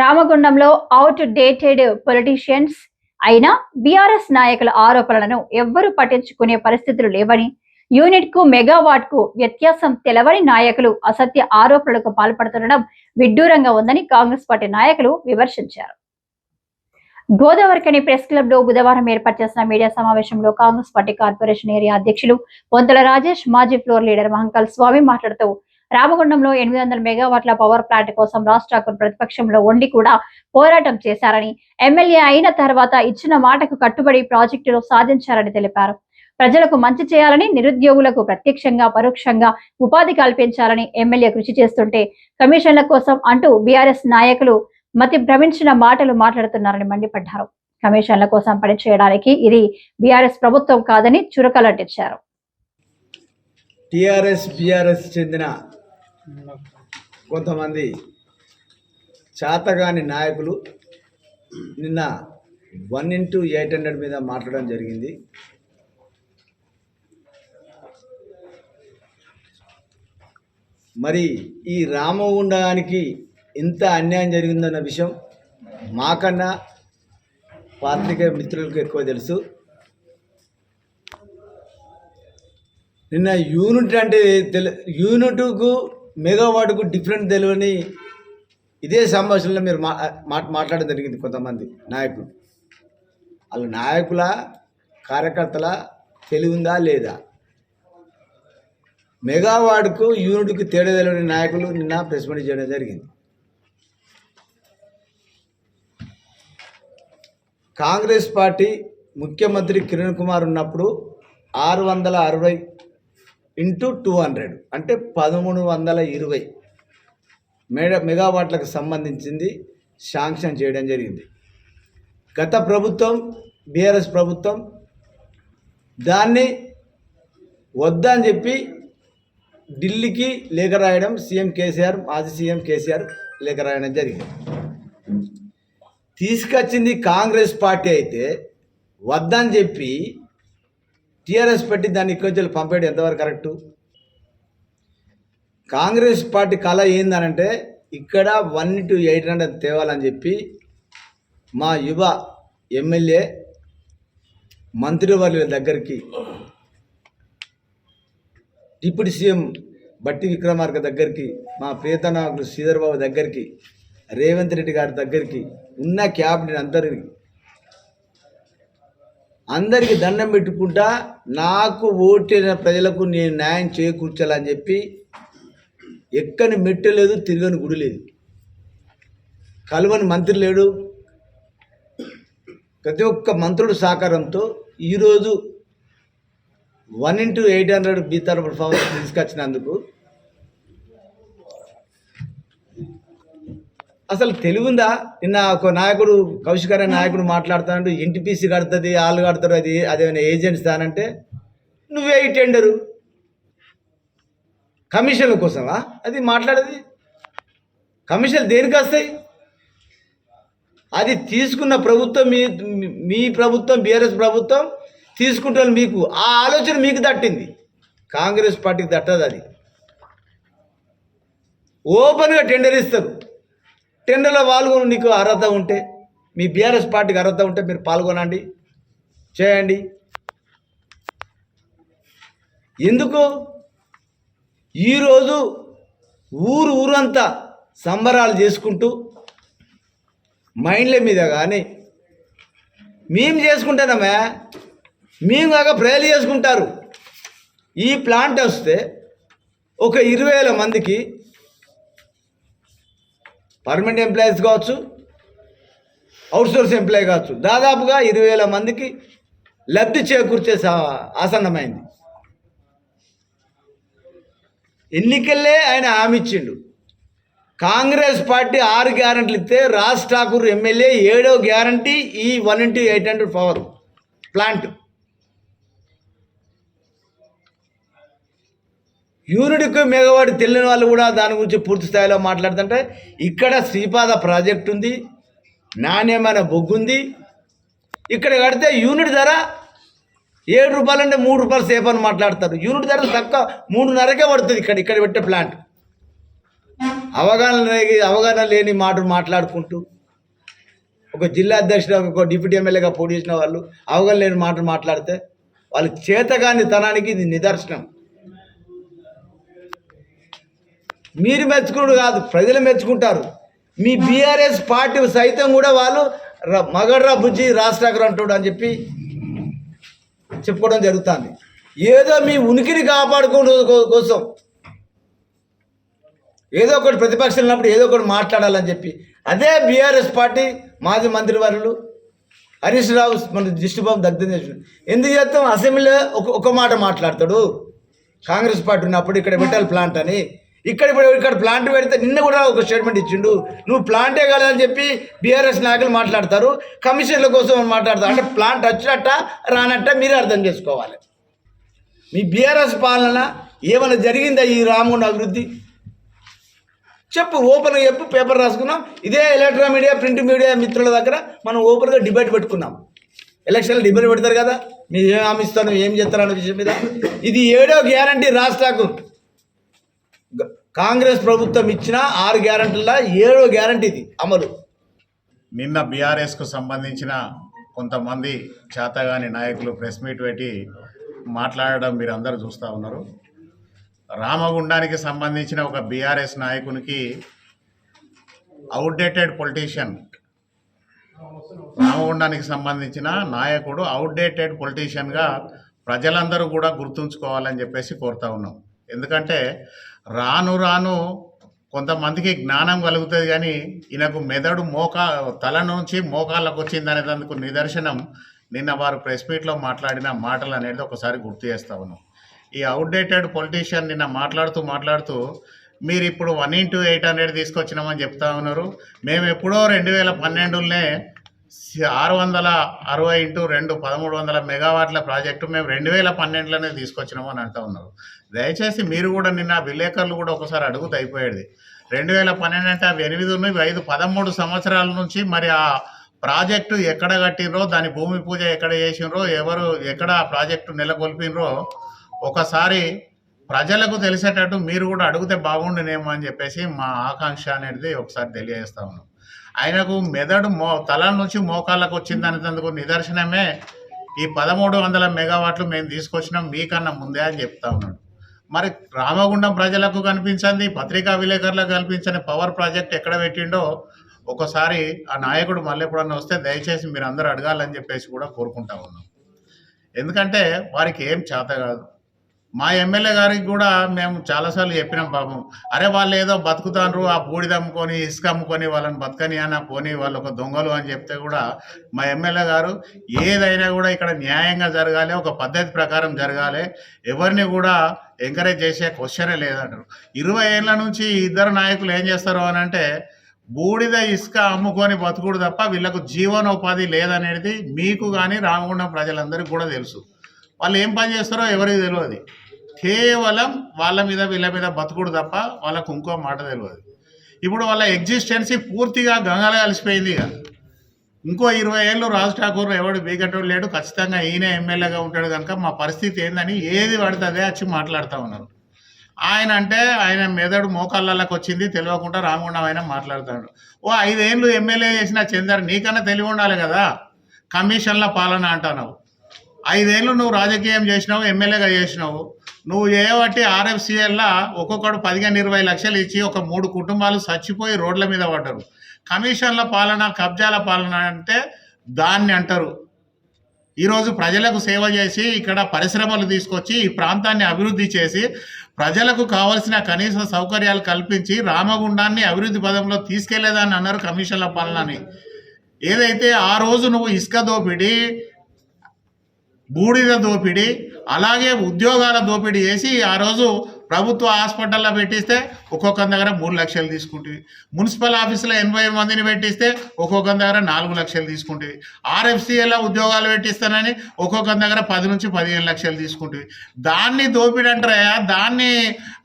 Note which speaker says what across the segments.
Speaker 1: రామగుండంలో outdated politicians అయిన BRS నాయకుల ఆరోపణలను ఎవ్వరూ పట్టించుకునే పరిస్థితులు లేవని యూనిట్కు మెగావాట్కు వ్యత్యాసం తెలవని నాయకులు అసత్య ఆరోపణలకు పాల్పడుతుండడం విడ్డూరంగా ఉందని కాంగ్రెస్ పార్టీ నాయకులు విమర్శించారు. గోదావరికని ప్రెస్ క్లబ్లో బుధవారం ఏర్పాటు చేసిన మీడియా సమావేశంలో కాంగ్రెస్ పార్టీ కార్పొరేషన్ ఏరియా అధ్యక్షులు పొంతల రాజేష్ మాజీ ఫ్లోర్ లీడర్ మహంకాల్ స్వామి మాట్లాడుతూ రామగుండంలో ఎనిమిది వందల మెగావాట్ల పవర్ ప్లాంట్ కోసం రాజ్ ఠాకూర్ ప్రతిపక్షంలో ఉండి కూడా పోరాటం చేశారని ఎమ్మెల్యే అయిన తర్వాత ఇచ్చిన మాటకు కట్టుబడి ప్రాజెక్టులు సాధించారని తెలిపారు. ప్రజలకు మంచి చేయాలని నిరుద్యోగులకు ప్రత్యక్షంగా పరోక్షంగా ఉపాధి కల్పించాలని ఎమ్మెల్యే కృషి చేస్తుంటే కమిషన్ల కోసం అంటూ బీఆర్ఎస్ నాయకులు మతి భ్రమించిన మాటలు మాట్లాడుతున్నారని మండిపడ్డారు. కమిషన్ల కోసం పనిచేయడానికి ఇది బీఆర్ఎస్ ప్రభుత్వం కాదని చురకలంటించారు.
Speaker 2: టిఆర్ఎస్ బిఆర్ఎస్ చెందిన కొంతమంది చాతగాని నాయకులు నిన్న వన్ ఇంటూ ఎయిట్ హండ్రెడ్ మీద మాట్లాడడం జరిగింది. మరి ఈ రామగుండానికి ఇంత అన్యాయం జరిగిందన్న విషయం మాకన్నా పాత్రికేయ మిత్రులకు ఎక్కువ తెలుసు. నిన్న యూనిట్ అంటే తెలు యూనిట్కు మెగావాట్కు డిఫరెంట్ తెలియని ఇదే సంభాషణలో మీరు మా మాట్లాడడం జరిగింది కొంతమంది నాయకులు. వాళ్ళ నాయకుల కార్యకర్తల తెలివిందా లేదా? మెగావాట్కు యూనిట్కు తేడా తెలియని నాయకులు నిన్న ప్రెస్ మీట్ చేయడం జరిగింది. కాంగ్రెస్ పార్టీ ముఖ్యమంత్రి కిరణ్ కుమార్ ఉన్నప్పుడు ఆరు వందల అరవై ఇంటూ టూ హండ్రెడ్. అంటే పదమూడు వందల ఇరవై మెగా మెగావాట్లకు సంబంధించింది శాంక్షన్ చేయడం జరిగింది. గత ప్రభుత్వం బీఆర్ఎస్ ప్రభుత్వం దాన్ని వద్దని చెప్పి ఢిల్లీకి లేఖ రాయడం సీఎం కేసీఆర్ మాజీ సీఎం కేసీఆర్ లేఖ రాయడం జరిగింది. తీసుకొచ్చింది కాంగ్రెస్ పార్టీ అయితే వద్దని చెప్పి టీఆర్ఎస్ పెట్టి దాన్ని ఇక్కడి నుంచి పంపేయడం ఎంతవరకు కరెక్టు? కాంగ్రెస్ పార్టీ కళ ఏందనంటే ఇక్కడ వన్ టు ఎయిట్ హండ్రెడ్ తేవాలని చెప్పి మా యువ ఎమ్మెల్యే మంత్రివర్యుల దగ్గరికి డిప్యూటీ సీఎం బట్టి విక్రమార్క దగ్గరికి మా ప్రియత నాయకుడు శ్రీధర్ బాబు దగ్గరికి రేవంత్ రెడ్డి గారి దగ్గరికి ఉన్న క్యాబినెట్ అందరికి అందరికి దండం పెట్టుకుంటా నాకు ఓటైన ప్రజలకు నేను న్యాయం చేకూర్చాలని చెప్పి ఎక్కని మెట్టు లేదు తిరగని గుడి లేదు. కలువని మంత్రి లేడు. ప్రతి ఒక్క మంత్రుడు సహకారంతో ఈరోజు వన్ ఇంటూ ఎయిట్ హండ్రెడ్ బీ తరఫు తీసుకొచ్చినందుకు అసలు తెలివిందా? నిన్న ఒక నాయకుడు కౌశిక్ అనే నాయకుడు మాట్లాడుతాడు ఎన్టీపీసీ కడుతుంది వాళ్ళు కడతారు అది అదేమైనా ఏజెంట్స్ దానంటే నువ్వే ఈ టెండరు. కమిషన్ల కోసమా? అది మాట్లాడేది. కమిషన్ దేనికి వస్తాయి? అది తీసుకున్న ప్రభుత్వం మీ మీ ప్రభుత్వం బీఆర్ఎస్ ప్రభుత్వం తీసుకుంటాను మీకు ఆ ఆలోచన మీకు దట్టింది. కాంగ్రెస్ పార్టీకి దట్టదు అది. ఓపెన్గా టెండర్ ఇస్తారు. టెండర్లో పాల్గొని నీకు అర్హత ఉంటే మీ బీఆర్ఎస్ పార్టీకి అర్హత ఉంటే మీరు పాల్గొనండి చేయండి. ఎందుకు? ఈరోజు ఊరు ఊరంతా సంబరాలు చేసుకుంటూ మైండ్ల మీద కానీ మేము చేసుకుంటానమ్మా మేము కాక ప్రజలు చేసుకుంటారు. ఈ ప్లాంట్ వస్తే ఒక ఇరవై వేల మందికి పర్మనెంట్ ఎంప్లాయీస్ కావచ్చు అవుట్సోర్స్ ఎంప్లాయీ కావచ్చు. దాదాపుగా ఇరవై వేల మందికి లబ్ధి చేకూర్చే సా- ఆసన్నమైంది. ఎన్నికల్లే ఆయన హామీ ఇచ్చిండు. కాంగ్రెస్ పార్టీ ఆరు గ్యారంటీలు ఇస్తే రాజ్ ఠాకూర్ ఎమ్మెల్యే ఏడో గ్యారంటీ ఈ one into eight hundred power plant. యూనిట్కి మేఘవాడి తెలియని వాళ్ళు కూడా దాని గురించి పూర్తి స్థాయిలో మాట్లాడుతుంటే ఇక్కడ శ్రీపాద ప్రాజెక్ట్ ఉంది నాణ్యమైన బొగ్గు ఉంది. ఇక్కడ కడితే యూనిట్ ధర ఏడు రూపాయలు అంటే మూడు రూపాయలు సేఫ్ అని మాట్లాడతారు. యూనిట్ ధర తక్కువ మూడున్నరకే పడుతుంది ఇక్కడ ఇక్కడ పెట్టే ప్లాంట్. అవగాహన లేని- అవగాహన లేని మాటలు మాట్లాడుకుంటూ ఒక జిల్లా అధ్యక్షుడు ఒక డిప్యూటీ ఎమ్మెల్యేగా పోటీ చేసిన వాళ్ళు అవగాహన లేని మాటలు మాట్లాడితే వాళ్ళ చేతగాని తనానికి ఇది నిదర్శనం. మీరు మెచ్చుకున్నాడు కాదు ప్రజలు మెచ్చుకుంటారు. మీ బీఆర్ఎస్ పార్టీ సైతం కూడా వాళ్ళు మగడ్రా బుజ్జి రాష్ట్రాకర్ అంటాడు అని చెప్పి చెప్పుకోవడం జరుగుతుంది. ఏదో మీ ఉనికిని కాపాడుకోవడం కోసం. ఏదో ఒకటి ప్రతిపక్షం ఉన్నప్పుడు ఏదో ఒకటి మాట్లాడాలని చెప్పి. అదే బీఆర్ఎస్ పార్టీ మాజీ మంత్రివర్యులు హరీష్ రావు మన దిష్టిబాబు దగ్ధం చేసిన ఎందుకు చేస్తాం? అసెంబ్లీలో ఒక ఒక మాట మాట్లాడతాడు. కాంగ్రెస్ పార్టీ ఉన్నప్పుడు ఇక్కడ పెట్టాలి ప్లాంట్ అని. ఇక్కడ ఇప్పుడు ఇక్కడ ప్లాంట్ పెడితే నిన్న కూడా ఒక స్టేట్మెంట్ ఇచ్చిండు. నువ్వు ప్లాంటే కాదని చెప్పి బీఆర్ఎస్ నాయకులు మాట్లాడతారు. కమిషన్ల కోసం మాట్లాడతారు. అంటే ప్లాంట్ వచ్చినట్ట రానట్ట మీరు అర్థం చేసుకోవాలి. మీ బీఆర్ఎస్ పాలన ఏమైనా జరిగిందా ఈ రామగుండ అభివృద్ధి? చెప్పు ఓపెన్గా చెప్పు పేపర్ రాసుకున్నాం. ఇదే ఎలక్ట్రానిక్ మీడియా ప్రింట్ మీడియా మిత్రుల దగ్గర మనం ఓపెన్గా డిబేట్ పెట్టుకున్నాం. ఎలక్షన్లో డిబేట్ పెడతారు కదా మీరు ఏం హామీ ఇస్తాను ఏం చేస్తారు అనే విషయం మీద. ఇది ఏడో గ్యారంటీ రాష్ట్రాకు. కాంగ్రెస్ ప్రభుత్వం ఇచ్చిన ఆరు గ్యారంటీల ఏడో గ్యారంటీ ఇది అమలు.
Speaker 3: నిన్న బీఆర్ఎస్కు సంబంధించిన కొంతమంది చేతగాని నాయకులు ప్రెస్ మీట్ పెట్టి మాట్లాడడం మీరు అందరూ చూస్తూ ఉన్నారు. రామగుండానికి సంబంధించిన ఒక బీఆర్ఎస్ నాయకునికి అవుట్డేటెడ్ పొలిటీషియన్ రామగుండానికి సంబంధించిన నాయకుడు అవుట్డేటెడ్ పొలిటీషియన్గా ప్రజలందరూ కూడా గుర్తుంచుకోవాలని చెప్పేసి కోరుతా ఉన్నాం. ఎందుకంటే రాను రాను కొంతమందికి జ్ఞానం కలుగుతుంది కానీ ఈయనకు మెదడు మోకా తల నుంచి మోకాళ్ళకు వచ్చింది అనేందుకు నిదర్శనం నిన్న వారు ప్రెస్ మీట్లో మాట్లాడిన మాటలు అనేది ఒకసారి గుర్తు చేస్తాను ఈ అవుట్డేటెడ్ పొలిటీషియన్ నిన్న మాట్లాడుతూ మాట్లాడుతూ మీరు ఇప్పుడు వన్ ఇంటూ ఎయిట్ హండ్రెడ్ తీసుకొచ్చినామని చెప్తా ఉన్నారు. మేము ఎప్పుడో రెండు వేల పన్నెండులోనే ఆరు వందల అరవై ఇంటూ రెండు పదమూడు వందల మెగావాట్ల ప్రాజెక్టు మేము రెండు వేల పన్నెండులోనే తీసుకొచ్చినాము అని అంటూ ఉన్నారు. దయచేసి మీరు కూడా నిన్న విలేకరులు కూడా ఒకసారి అడుగుతూ అయిపోయేది. రెండు వేల పన్నెండు అంటే అవి ఎనిమిది ఉన్నాయి ఐదు పదమూడు సంవత్సరాల నుంచి మరి ఆ ప్రాజెక్టు ఎక్కడ కట్టినరో దాని భూమి పూజ ఎక్కడ చేసినరో ఎవరు ఎక్కడ ఆ ప్రాజెక్టు నెలకొల్పినరో ఒకసారి ప్రజలకు తెలిసేటట్టు మీరు కూడా అడిగితే బాగుండునేమో అని చెప్పేసి మా ఆకాంక్ష అనేది ఒకసారి తెలియజేస్తా ఉన్నాం. ఆయనకు మెదడు మో తల నుంచి మోకాళ్ళకు వచ్చింది అనేందుకు నిదర్శనమే ఈ పదమూడు వందల మెగావాట్లు మేము తీసుకొచ్చినాం మీకన్నా ముందే అని చెప్తా ఉన్నాడు. మరి రామగుండం ప్రజలకు కనిపించింది పత్రికా విలేకరులకు కనిపించని పవర్ ప్రాజెక్ట్ ఎక్కడ పెట్టిండో ఒకసారి ఆ నాయకుడు మళ్ళీ ఎప్పుడన్నా వస్తే దయచేసి మీరు అందరూ అడగాలని చెప్పేసి కూడా కోరుకుంటా ఉన్నాం. ఎందుకంటే వారికి ఏం చేత కాదు. మా ఎమ్మెల్యే గారికి కూడా మేము చాలాసార్లు చెప్పినాం పాపం. అరే వాళ్ళు ఏదో బతుకుతాండ్రు ఆ బూడిద అమ్ముకొని ఇసుక అమ్ముకొని వాళ్ళని బతకని అని పోనీ వాళ్ళు ఒక దొంగలు అని చెప్తే కూడా మా ఎమ్మెల్యే గారు ఏదైనా కూడా ఇక్కడ న్యాయంగా జరగాలి ఒక పద్ధతి ప్రకారం జరగాలి ఎవరిని కూడా ఎంకరేజ్ చేసే క్వశ్చనే లేదంటారు. ఇరవై ఏళ్ళ నుంచి ఇద్దరు నాయకులు ఏం చేస్తారు అని అంటే బూడిద ఇసుక అమ్ముకొని బతుకుడు తప్ప వీళ్ళకు జీవనోపాధి లేదనేది మీకు కానీ రామగుండం ప్రజలందరికీ కూడా తెలుసు. వాళ్ళు ఏం పని చేస్తారో ఎవరికి తెలియదు. కేవలం వాళ్ళ మీద వీళ్ళ మీద బతుకుడు తప్ప వాళ్ళకు ఇంకో మాట తెలియదు. ఇప్పుడు వాళ్ళ ఎగ్జిస్టెన్సీ పూర్తిగా గంగలో కలిసిపోయింది ఇక. ఇంకో ఇరవై ఏళ్ళు రాజ్ ఠాకూర్ ఎవడు బీగటోడు లేడు ఖచ్చితంగా ఈయన ఎమ్మెల్యేగా ఉంటాడు కనుక మా పరిస్థితి ఏందని ఏది పడుతుందే వచ్చి మాట్లాడుతూ ఉన్నారు. ఆయన అంటే ఆయన మెదడు మోకాళ్ళకి వచ్చింది తెలియకుండా రాకుండా ఆయన మాట్లాడుతాడు. ఓ ఐదేళ్ళు ఎమ్మెల్యే చేసిన చందర్ నీకన్నా తెలివి ఉండాలి కదా. కమిషన్ల పాలన అంటున్నావు. ఐదేళ్ళు నువ్వు రాజకీయం చేసినావు ఎమ్మెల్యేగా చేసినావు. నువ్వు చేయబట్టి ఆర్ఎఫ్సిఎల్లా ఒక్కొక్కడు పదిహేను ఇరవై లక్షలు ఇచ్చి ఒక మూడు కుటుంబాలు చచ్చిపోయి రోడ్ల మీద పడ్డారు. కమిషన్ల పాలన కబ్జాల పాలన అంటే దాన్ని అంటారు. ఈరోజు ప్రజలకు సేవ చేసి ఇక్కడ పరిశ్రమలు తీసుకొచ్చి ఈ ప్రాంతాన్ని అభివృద్ధి చేసి ప్రజలకు కావలసిన కనీస సౌకర్యాలు కల్పించి రామగుండాన్ని అభివృద్ధి పదంలో తీసుకెళ్ళేదని అన్నారు కమిషన్ల పాలనని. ఏదైతే ఆ రోజు నువ్వు ఇసుక దోపిడీ బూడిద దోపిడీ అలాగే ఉద్యోగాల దోపిడీ చేసి ఆ రోజు ప్రభుత్వ హాస్పిటల్లో పెట్టిస్తే ఒక్కొక్క దగ్గర మూడు లక్షలు తీసుకుంటుంది మున్సిపల్ ఆఫీసులో ఎనభై మందిని పెట్టిస్తే ఒక్కొక్క దగ్గర నాలుగు లక్షలు తీసుకుంటుంది ఆర్ఎఫ్సిఎల్లో ఉద్యోగాలు పెట్టిస్తానని ఒక్కొక్క దగ్గర పది నుంచి పదిహేను లక్షలు తీసుకుంటుంది దాన్ని దోపిడీ అంటారా దాన్ని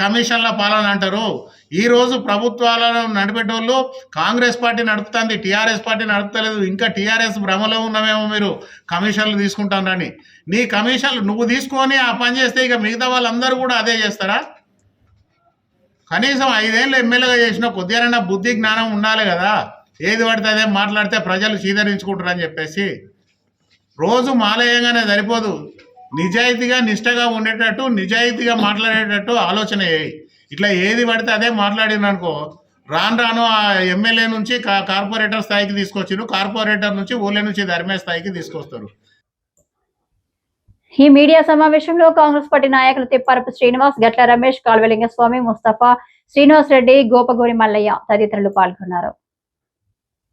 Speaker 3: కమిషన్ల పాలన అంటారు. ఈరోజు ప్రభుత్వాలను నడిపేటోళ్ళు కాంగ్రెస్ పార్టీ నడుపుతుంది టీఆర్ఎస్ పార్టీ నడుపుతలేదు ఇంకా టీఆర్ఎస్ భ్రమలో ఉన్నామేమో మీరు కమిషన్లు తీసుకుంటానని నీ కమిషన్లు నువ్వు తీసుకొని ఆ పని చేస్తే ఇక మిగతా వాళ్ళందరూ కూడా అదే చేస్తారా? కనీసం ఐదేళ్ళు ఎమ్మెల్యేగా చేసిన కొద్దిగా బుద్ధి జ్ఞానం ఉండాలి కదా. ఏది పడితే అదే మాట్లాడితే ప్రజలు చీదరించుకుంటారు అని చెప్పేసి. రోజు మాలయంగానే సరిపోదు. నిజాయితీగా నిష్టగా ఉండేటట్టు నిజాయితీగా మాట్లాడేటట్టు ఆలోచన చేయి ఇట్లా ఏది పడితే అదే మాట్లాడిననుకో రాను రాను ఆ ఎమ్మెల్యే నుంచి కార్పొరేటర్ స్థాయికి తీసుకొచ్చారు కార్పొరేటర్ నుంచి ఊళ్ళ నుంచి ధర్మే స్థాయికి తీసుకొస్తారు.
Speaker 1: ఈ మీడియా సమావేశంలో కాంగ్రెస్ పార్టీ నాయకులు తిప్పారపు శ్రీనివాస్ గట్ల రమేష్ కాల్వలింగస్వామి ముస్తఫా శ్రీనివాస్ రెడ్డి గోపగోరి మల్లయ్య తదితరులు పాల్గొన్నారు.